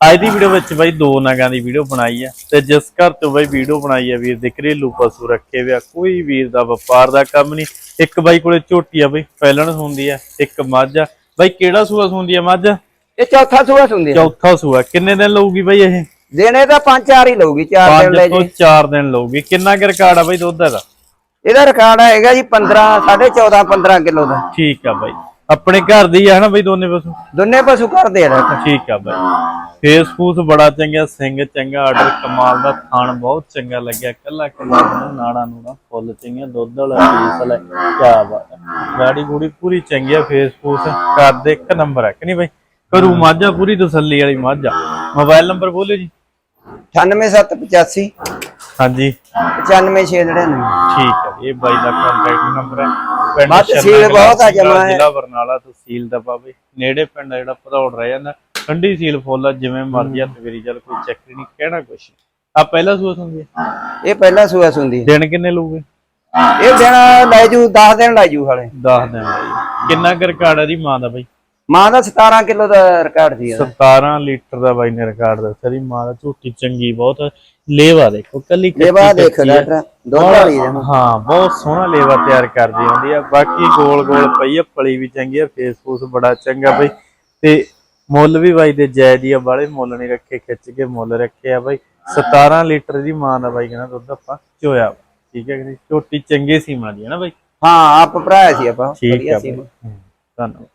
ਅੱਜ ਦੀ ਵੀਡੀਓ ਵਿੱਚ ਬਾਈ ਦੋ ਨਗਾਂ ਦੀ ਵੀਡੀਓ ਬਣਾਈ ਆ ਤੇ ਜਿਸ ਘਰ ਤੋਂ ਬਾਈ ਵੀਡੀਓ ਬਣਾਈ ਆ ਵੀਰ ਦੇ ਘਰੇਲੂ ਪਸ਼ੂ ਰੱਖੇ ਵਿਆ ਕੋਈ ਵੀਰ ਦਾ ਵਪਾਰ ਦਾ ਕੰਮ ਨਹੀਂ। ਇੱਕ ਬਾਈ ਕੋਲੇ ਝੋਟੀ ਆ ਬਾਈ ਪਹਿਲਣ ਹੁੰਦੀ ਆ ਇੱਕ ਮੱਝ ਆ। ਬਾਈ ਕਿਹੜਾ ਸੂਆ ਹੁੰਦੀ ਆ ਮੱਝ? ਇਹ ਚੌਥਾ ਸੂਆ ਸੁੰਦੀ ਚੌਥਾ ਸੂਆ ਕਿੰਨੇ ਦਿਨ ਲਊਗੀ ਬਾਈ ਇਹ? ਦੇਣੇ ਤਾਂ ਪੰਜ ਚਾਰ ਹੀ ਲਊਗੀ ਚਾਰ ਦਿਨ ਲੈ ਜੀ। 4 ਦਿਨ ਲਊਗੀ। ਕਿੰਨਾ ਕੁ ਰਿਕਾਰਡ ਆ ਬਾਈ ਦੁੱਧ ਦਾ? ਇਹਦਾ ਰਿਕਾਰਡ ਹੈਗਾ ਜੀ 15 14.5 15 ਕਿਲੋ ਦਾ। ਠੀਕ ਆ ਬਾਈ। ਆਪਣੇ ਘਰ ਦੀ ਆ ਹਨਾ ਬਾਈ ਦੋਨੇ ਪਸ਼ੂ? ਦੋਨੇ ਪਸ਼ੂ ਕਰਦੇ ਆ ਠੀਕ ਆ ਬਾਈ। ਫੇਸ ਫੂਸ ਬੜਾ ਚੰਗਾ ਸਿੰਘ ਚੰਗਾ ਆਰਡਰ ਕਮਾਲ ਦਾ ਥਾਣ ਬਹੁਤ ਚੰਗਾ ਲੱਗਿਆ। ਕੱਲਾ ਕੱਲਾ ਨੂੰ ਨਾੜਾ ਨੂੜਾ ਫੁੱਲ ਚੰਗੀਆਂ ਦੁੱਧ ਵਾਲਾ ਪੀਸ ਲੈ ਕਿਆ ਬਾਤ ਗਾੜੀ ਗੂੜੀ ਪੂਰੀ ਚੰਗੀ ਆ ਫੇਸ ਫੂਸ। ਕਰਦੇ ਇੱਕ ਨੰਬਰ ਹੈ ਕਿ ਨਹੀਂ ਬਾਈ? ਕਰੂ ਮਾਝਾ ਪੂਰੀ ਤਸੱਲੀ ਵਾਲੀ ਮਾਝਾ। ਮੋਬਾਈਲ ਨੰਬਰ ਬੋਲਿਓ ਜੀ। 98785 ਹਾਂਜੀ। 95699 ਠੀਕ ਹੈ ਇਹ ਬਾਈ ਦਾ ਕੰਟੈਕਟ ਨੰਬਰ ਹੈ ਪਿੰਡ ਸੀਲ ਕਲਾਂ, ਬਹੁਤ ਆ ਜਮਾਂ ਹੈ। ਜ਼ਿਲ੍ਹਾ ਬਰਨਾਲਾ ਤਹਿਸੀਲ ਦਾ ਬਾਬੇ ਨੇੜੇ ਪਿੰਡ ਆ ਜਿਹੜਾ ਭਦੌੜ ਰਹਿ ਜਾਂਦਾ। ਠੰਡੀ ਸੀਲ ਫੁੱਲ ਆ ਜਿਵੇਂ ਮਰਜ਼ੀ ਹੱਥ ਫੇਰੀ ਚੱਲ ਕੋਈ ਚੱਕਰ ਨਹੀਂ ਕਹਿਣਾ ਕੁਛ ਆ ਪਹਿਲਾ ਸੂਸ ਹੁੰਦੀ ਹੈ ਇਹ ਪਹਿਲਾ ਸੂਆ ਸੁੰਦੀ ਦਿਨ ਕਿੰਨੇ ਲਊਗੇ? ਇਹ ਦਿਨ ਲੈ ਜੂ 10 ਦਿਨ ਲੈ ਜੂ ਹਾਲੇ। 10 ਦਿਨ ਲਈ ਕਿੰਨਾ ਕੁ ਰਿਕਾਰਡ ਦੀ ਮਾਂ ਦਾ ਬਾਈ? ਮਾਂ ਦਾ 17 ਕਿਲੋ ਦਾ ਰਿਕਾਰਡ ਇਹਦਾ 17 ਲੀਟਰ ਦਾ ਬਾਈ ਨੇ ਰਿਕਾਰਡ ਦੱਸਿਆ ਦੀ ਮਾਂ ਦਾ ਝੂਟੀ ਚੰਗੀ ਬਹੁਤ। ਲੇਵਾ ਦੇਖੋ ਕੱਲੀ ਲੇਵਾ ਦੇਖ। ਡਾਕਟਰ ਦੁੱਧ ਵਾਲੀ। ਹਾਂ ਬਹੁਤ ਸੋਹਣਾ ਲੇਵਾ ਤਿਆਰ ਕਰਦੀ ਹੁੰਦੀ ਆ। ਬਾਕੀ ਗੋਲ ਗੋਲ ਪਈ ਆ ਪਲੀ ਵੀ ਚੰਗੀ ਆ ਫੇਸ ਫੂਸ ਬੜਾ ਚੰਗਾ ਬਈ। ਤੇ ਮੁੱਲ ਵੀ ਬਾਈ ਦੇ ਜਾਇਜ਼ ਹੀ ਆ ਬਾਲੇ ਮੁੱਲ ਨਹੀਂ ਰੱਖੇ ਖਿੱਚ ਕੇ ਮੁੱਲ ਰੱਖੇ ਆ ਬਾਈ। 17 ਲੀਟਰ ਦੀ ਮਾਂ ਦਾ ਬਾਈ ਕਹਿੰਦਾ ਦੁੱਧ ਆਪਾਂ ਚੋਇਆ। ਠੀਕ ਹੈ ਕਿ ਝੋਟੀ ਚੰਗੇ ਸੀਮਾ ਦੀ ਹੈ ਨਾ ਬਾਈ। ਹਾਂ ਆਪ ਭਰਾਇਆ ਸੀ ਆਪਾਂ ਵਧੀਆ ਆ ਸੀ ਬਾਈ। ਹੂੰ, ਧੰਨਵਾਦ।